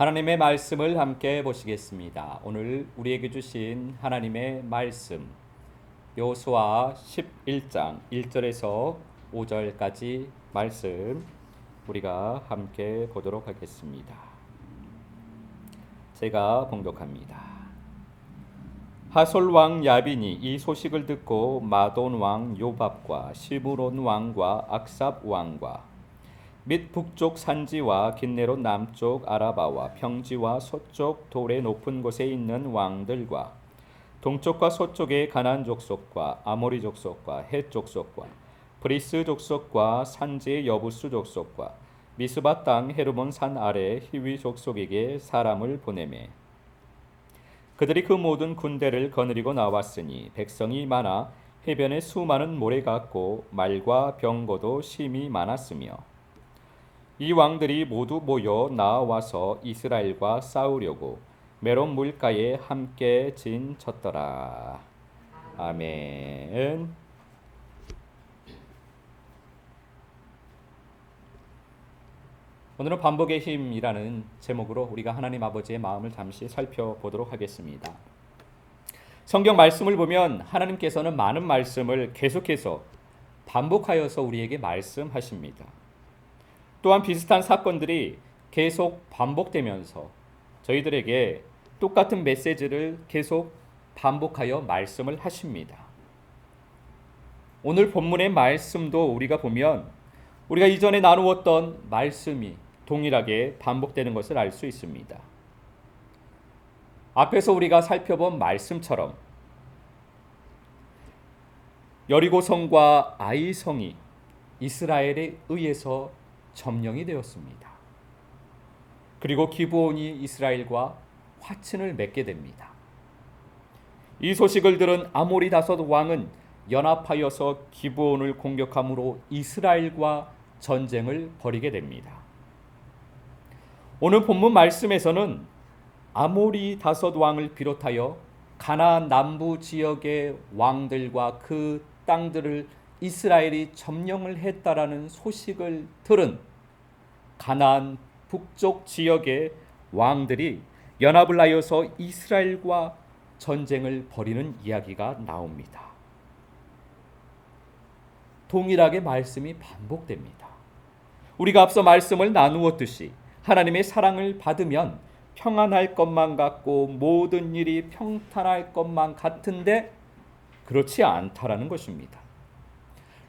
하나님의 말씀을 함께 보시겠습니다. 오늘 우리에게 주신 하나님의 말씀 요수아 11장 1절에서 5절까지 말씀 우리가 함께 보도록 하겠습니다. 제가 봉독합니다. 하솔 왕 야빈이 이 소식을 듣고 마돈 왕 요밥과 시브론 왕과 악삽 왕과 및 북쪽 산지와 긴네롯 남쪽 아라바와 평지와 서쪽 돌의 높은 곳에 있는 왕들과 동쪽과 서쪽의 가난 족속과 아모리 족속과 헷 족속과 브리스 족속과 산지의 여부스 족속과 미스바 땅 헤르몬 산 아래 히위 족속에게 사람을 보내매. 그들이 그 모든 군대를 거느리고 나왔으니 백성이 많아 해변에 수많은 모래 같고 말과 병거도 심히 많았으며 이 왕들이 모두 모여 나와서 이스라엘과 싸우려고 메론 물가에 함께 진쳤더라. 아멘. 오늘은 반복의 힘이라는 제목으로 우리가 하나님 아버지의 마음을 잠시 살펴보도록 하겠습니다. 성경 말씀을 보면 하나님께서는 많은 말씀을 계속해서 반복하여서 우리에게 말씀하십니다. 또한 비슷한 사건들이 계속 반복되면서 저희들에게 똑같은 메시지를 계속 반복하여 말씀을 하십니다. 오늘 본문의 말씀도 우리가 보면 우리가 이전에 나누었던 말씀이 동일하게 반복되는 것을 알 수 있습니다. 앞에서 우리가 살펴본 말씀처럼 여리고성과 아이성이 이스라엘에 의해서 점령이 되었습니다. 그리고 기브온이 이스라엘과 화친을 맺게 됩니다. 이 소식을 들은 아모리 다섯 왕은 연합하여서 기브온을 공격함으로 이스라엘과 전쟁을 벌이게 됩니다. 오늘 본문 말씀에서는 아모리 다섯 왕을 비롯하여 가나안 남부 지역의 왕들과 그 땅들을 이스라엘이 점령을 했다라는 소식을 들은 가나안 북쪽 지역의 왕들이 연합을 하여서 이스라엘과 전쟁을 벌이는 이야기가 나옵니다. 동일하게 말씀이 반복됩니다. 우리가 앞서 말씀을 나누었듯이 하나님의 사랑을 받으면 평안할 것만 같고 모든 일이 평탄할 것만 같은데 그렇지 않다라는 것입니다.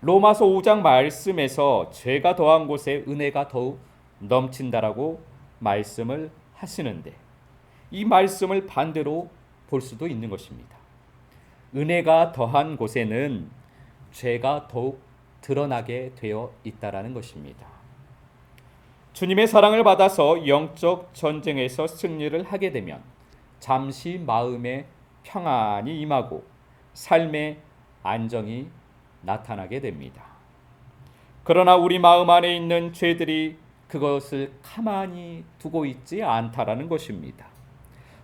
로마서 5장 말씀에서 죄가 더한 곳에 은혜가 더욱 넘친다라고 말씀을 하시는데 이 말씀을 반대로 볼 수도 있는 것입니다. 은혜가 더한 곳에는 죄가 더욱 드러나게 되어 있다라는 것입니다. 주님의 사랑을 받아서 영적 전쟁에서 승리를 하게 되면 잠시 마음에 평안이 임하고 삶의 안정이 나타나게 됩니다. 그러나 우리 마음 안에 있는 죄들이 그것을 가만히 두고 있지 않다라는 것입니다.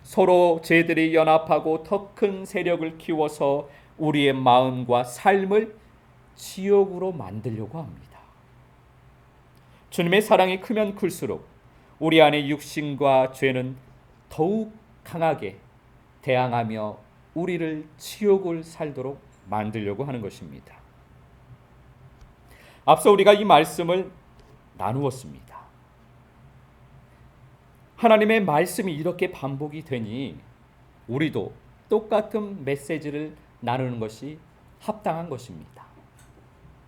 서로 죄들이 연합하고 더 큰 세력을 키워서 우리의 마음과 삶을 지옥으로 만들려고 합니다. 주님의 사랑이 크면 클수록 우리 안에 육신과 죄는 더욱 강하게 대항하며 우리를 지옥을 살도록 만들려고 하는 것입니다. 앞서 우리가 이 말씀을 나누었습니다. 하나님의 말씀이 이렇게 반복이 되니 우리도 똑같은 메시지를 나누는 것이 합당한 것입니다.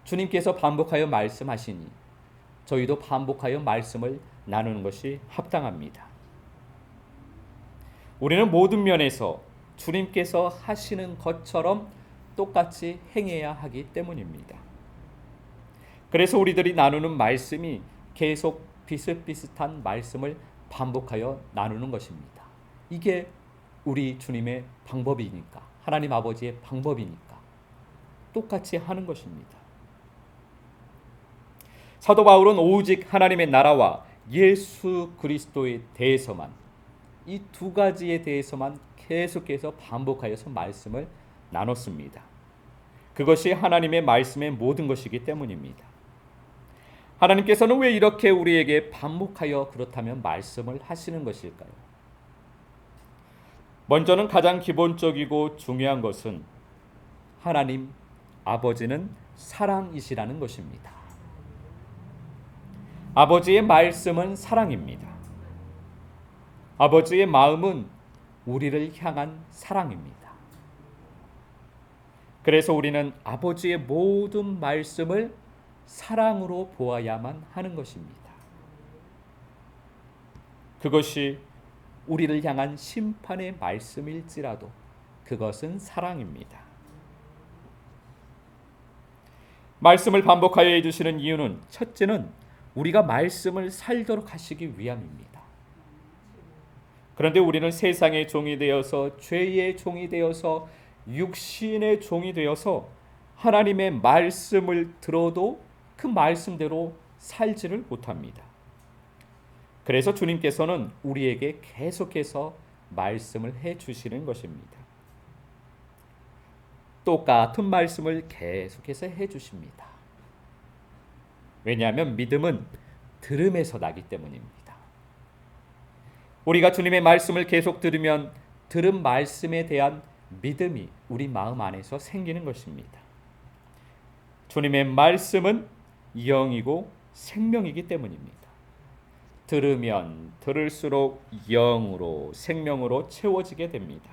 주님께서 반복하여 말씀하시니 저희도 반복하여 말씀을 나누는 것이 합당합니다. 우리는 모든 면에서 주님께서 하시는 것처럼 똑같이 행해야 하기 때문입니다. 그래서 우리들이 나누는 말씀이 계속 비슷비슷한 말씀을 반복하여 나누는 것입니다. 이게 우리 주님의 방법이니까 하나님 아버지의 방법이니까 똑같이 하는 것입니다. 사도 바울은 오직 하나님의 나라와 예수 그리스도에 대해서만 이 두 가지에 대해서만 계속해서 반복하여서 말씀을 나눴습니다. 그것이 하나님의 말씀의 모든 것이기 때문입니다. 하나님께서는 왜 이렇게 우리에게 반복하여 그렇다면 말씀을 하시는 것일까요? 먼저는 가장 기본적이고 중요한 것은 하나님 아버지는 사랑이시라는 것입니다. 아버지의 말씀은 사랑입니다. 아버지의 마음은 우리를 향한 사랑입니다. 그래서 우리는 아버지의 모든 말씀을 사랑으로 보아야만 하는 것입니다. 그것이 우리를 향한 심판의 말씀일지라도 그것은 사랑입니다. 말씀을 반복하여 해주시는 이유는 첫째는 우리가 말씀을 살도록 하시기 위함입니다. 그런데 우리는 세상의 종이 되어서 죄의 종이 되어서 육신의 종이 되어서 하나님의 말씀을 들어도 그 말씀대로 살지를 못합니다. 그래서 주님께서는 우리에게 계속해서 말씀을 해 주시는 것입니다. 똑같은 말씀을 계속해서 해 주십니다. 왜냐하면 믿음은 들음에서 나기 때문입니다. 우리가 주님의 말씀을 계속 들으면 들은 말씀에 대한 믿음이 우리 마음 안에서 생기는 것입니다. 주님의 말씀은 영이고 생명이기 때문입니다. 들으면 들을수록 영으로 생명으로 채워지게 됩니다.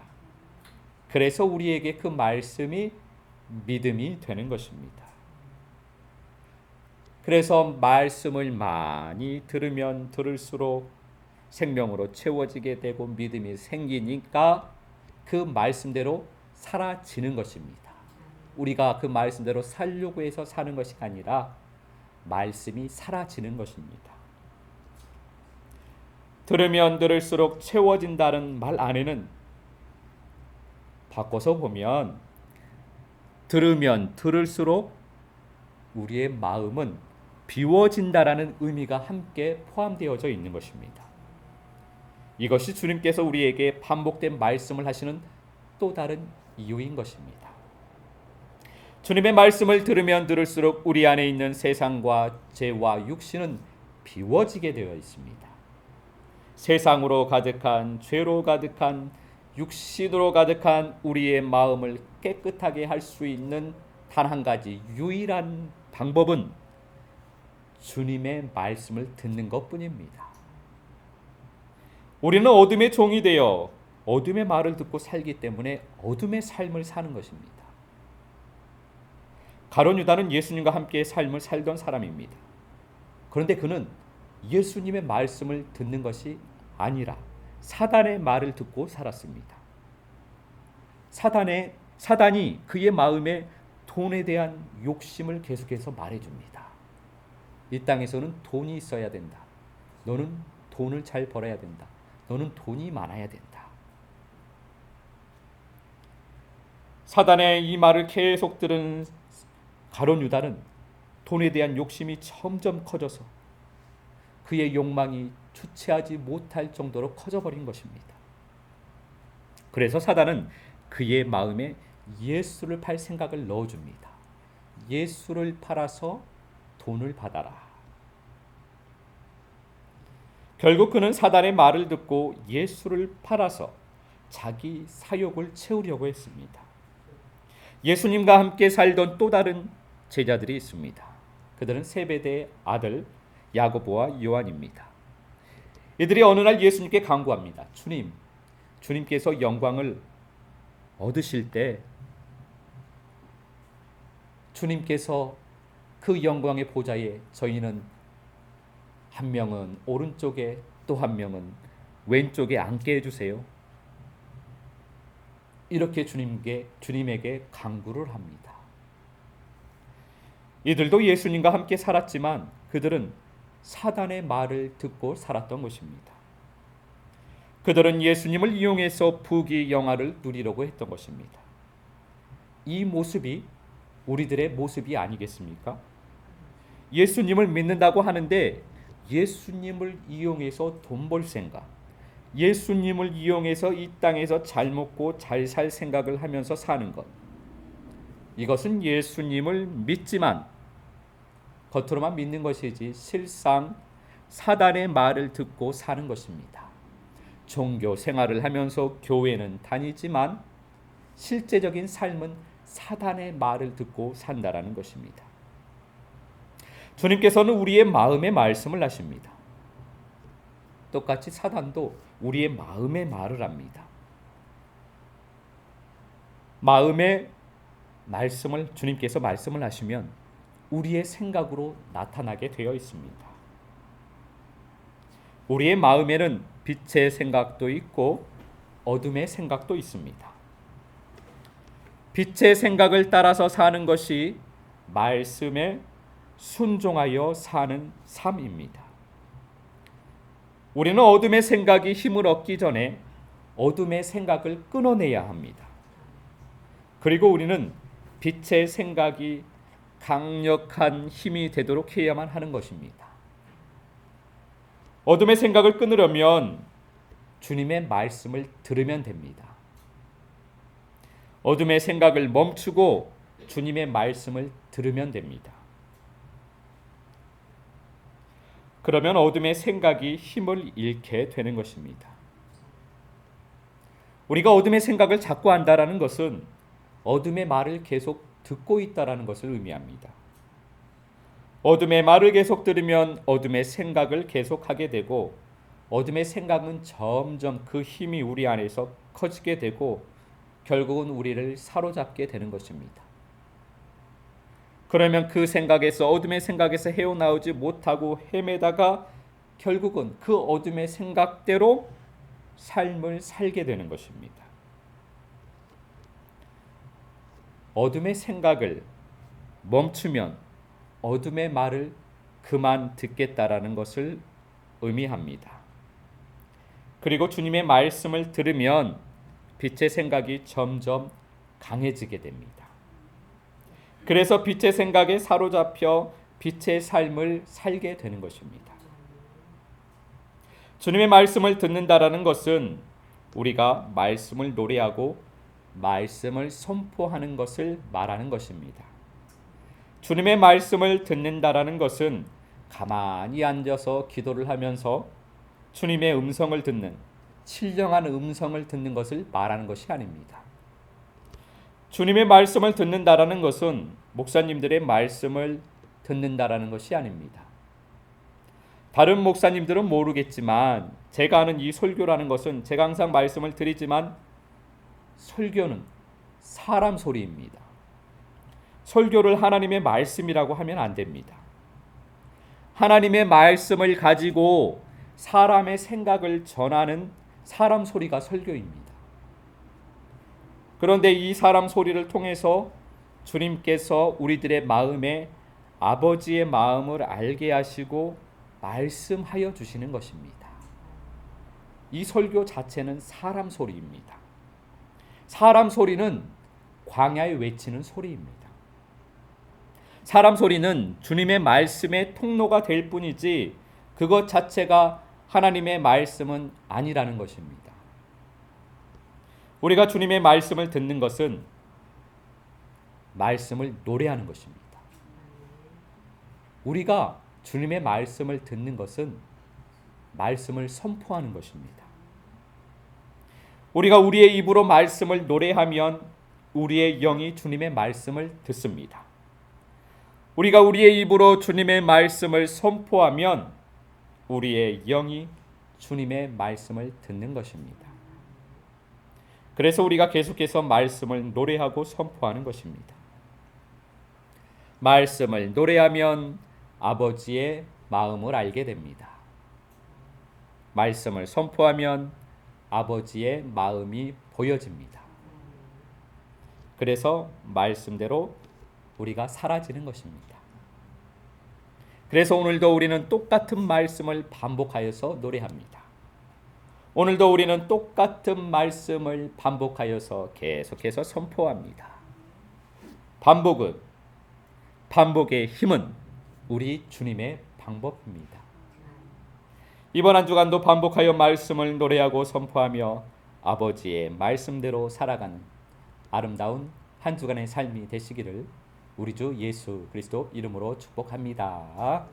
그래서 우리에게 그 말씀이 믿음이 되는 것입니다. 그래서 말씀을 많이 들으면 들을수록 생명으로 채워지게 되고 믿음이 생기니까 그 말씀대로 살아지는 것입니다. 우리가 그 말씀대로 살려고 해서 사는 것이 아니라 말씀이 사라지는 것입니다. 들으면 들을수록 채워진다는 말 안에는 바꿔서 보면 들으면 들을수록 우리의 마음은 비워진다라는 의미가 함께 포함되어져 있는 것입니다. 이것이 주님께서 우리에게 반복된 말씀을 하시는 또 다른 이유인 것입니다. 주님의 말씀을 들으면 들을수록 우리 안에 있는 세상과 죄와 육신은 비워지게 되어 있습니다. 세상으로 가득한 죄로 가득한 육신으로 가득한 우리의 마음을 깨끗하게 할 수 있는 단 한 가지 유일한 방법은 주님의 말씀을 듣는 것뿐입니다. 우리는 어둠의 종이 되어 어둠의 말을 듣고 살기 때문에 어둠의 삶을 사는 것입니다. 가론 유다는 예수님과 함께 삶을 살던 사람입니다. 그런데 그는 예수님의 말씀을 듣는 것이 아니라 사단의 말을 듣고 살았습니다. 사단의 사단이 그의 마음에 돈에 대한 욕심을 계속해서 말해줍니다. 이 땅에서는 돈이 있어야 된다. 너는 돈을 잘 벌어야 된다. 너는 돈이 많아야 된다. 사단의 이 말을 계속 들은 가론 유다는 돈에 대한 욕심이 점점 커져서 그의 욕망이 주체하지 못할 정도로 커져버린 것입니다. 그래서 사단은 그의 마음에 예수를 팔 생각을 넣어줍니다. 예수를 팔아서 돈을 받아라. 결국 그는 사단의 말을 듣고 예수를 팔아서 자기 사욕을 채우려고 했습니다. 예수님과 함께 살던 또 다른 제자들이 있습니다. 그들은 세베대의 아들 야고보와 요한입니다. 이들이 어느 날 예수님께 간구합니다. 주님, 주님께서 영광을 얻으실 때 주님께서 그 영광의 보좌에 저희는 한 명은 오른쪽에 또 한 명은 왼쪽에 앉게 해 주세요. 이렇게 주님께 주님에게 강구를 합니다. 이들도 예수님과 함께 살았지만 그들은 사단의 말을 듣고 살았던 것입니다. 그들은 예수님을 이용해서 부귀 영화를 누리려고 했던 것입니다. 이 모습이 우리들의 모습이 아니겠습니까? 예수님을 믿는다고 하는데 예수님을 이용해서 돈 벌 생각, 예수님을 이용해서 이 땅에서 잘 먹고 잘 살 생각을 하면서 사는 것. 이것은 예수님을 믿지만 겉으로만 믿는 것이지 실상 사단의 말을 듣고 사는 것입니다. 종교 생활을 하면서 교회는 다니지만 실제적인 삶은 사단의 말을 듣고 산다라는 것입니다. 주님께서는 우리의 마음의 말씀을 하십니다. 똑같이 사단도 우리의 마음의 말을 합니다. 마음의 말씀을 주님께서 말씀을 하시면 우리의 생각으로 나타나게 되어 있습니다. 우리의 마음에는 빛의 생각도 있고 어둠의 생각도 있습니다. 빛의 생각을 따라서 사는 것이 말씀에 순종하여 사는 삶입니다. 우리는 어둠의 생각이 힘을 얻기 전에 어둠의 생각을 끊어내야 합니다. 그리고 우리는 빛의 생각이 강력한 힘이 되도록 해야만 하는 것입니다. 어둠의 생각을 끊으려면 주님의 말씀을 들으면 됩니다. 어둠의 생각을 멈추고 주님의 말씀을 들으면 됩니다. 그러면 어둠의 생각이 힘을 잃게 되는 것입니다. 우리가 어둠의 생각을 자꾸 한다라는 것은 어둠의 말을 계속 듣고 있다라는 것을 의미합니다. 어둠의 말을 계속 들으면 어둠의 생각을 계속하게 되고 어둠의 생각은 점점 그 힘이 우리 안에서 커지게 되고 결국은 우리를 사로잡게 되는 것입니다. 그러면 그 생각에서 어둠의 생각에서 헤어나오지 못하고 헤매다가 결국은 그 어둠의 생각대로 삶을 살게 되는 것입니다. 어둠의 생각을 멈추면 어둠의 말을 그만 듣겠다라는 것을 의미합니다. 그리고 주님의 말씀을 들으면 빛의 생각이 점점 강해지게 됩니다. 그래서 빛의 생각에 사로잡혀 빛의 삶을 살게 되는 것입니다. 주님의 말씀을 듣는다라는 것은 우리가 말씀을 노래하고 말씀을 선포하는 것을 말하는 것입니다. 주님의 말씀을 듣는다라는 것은 가만히 앉아서 기도를 하면서 주님의 음성을 듣는 신령한 음성을 듣는 것을 말하는 것이 아닙니다. 주님의 말씀을 듣는다라는 것은 목사님들의 말씀을 듣는다라는 것이 아닙니다. 다른 목사님들은 모르겠지만 제가 아는 이 설교라는 것은 제가 항상 말씀을 드리지만 설교는 사람 소리입니다. 설교를 하나님의 말씀이라고 하면 안 됩니다. 하나님의 말씀을 가지고 사람의 생각을 전하는 사람 소리가 설교입니다. 그런데 이 사람 소리를 통해서 주님께서 우리들의 마음에 아버지의 마음을 알게 하시고 말씀하여 주시는 것입니다. 이 설교 자체는 사람 소리입니다. 사람 소리는 광야에 외치는 소리입니다. 사람 소리는 주님의 말씀의 통로가 될 뿐이지 그것 자체가 하나님의 말씀은 아니라는 것입니다. 우리가 주님의 말씀을 듣는 것은 말씀을 노래하는 것입니다. 우리가 주님의 말씀을 듣는 것은 말씀을 선포하는 것입니다. 우리가 우리의 입으로 말씀을 노래하면 우리의 영이 주님의 말씀을 듣습니다. 우리가 우리의 입으로 주님의 말씀을 선포하면 우리의 영이 주님의 말씀을 듣는 것입니다. 그래서 우리가 계속해서 말씀을 노래하고 선포하는 것입니다. 말씀을 노래하면 아버지의 마음을 알게 됩니다. 말씀을 선포하면 아버지의 마음이 보여집니다. 그래서 말씀대로 우리가 사라지는 것입니다. 그래서 오늘도 우리는 똑같은 말씀을 반복하여서 노래합니다. 오늘도 우리는 똑같은 말씀을 반복하여서 계속해서 선포합니다. 반복은 반복의 힘은 우리 주님의 방법입니다. 이번 한 주간도 반복하여 말씀을 노래하고 선포하며 아버지의 말씀대로 살아가는 아름다운 한 주간의 삶이 되시기를 우리 주 예수 그리스도 이름으로 축복합니다.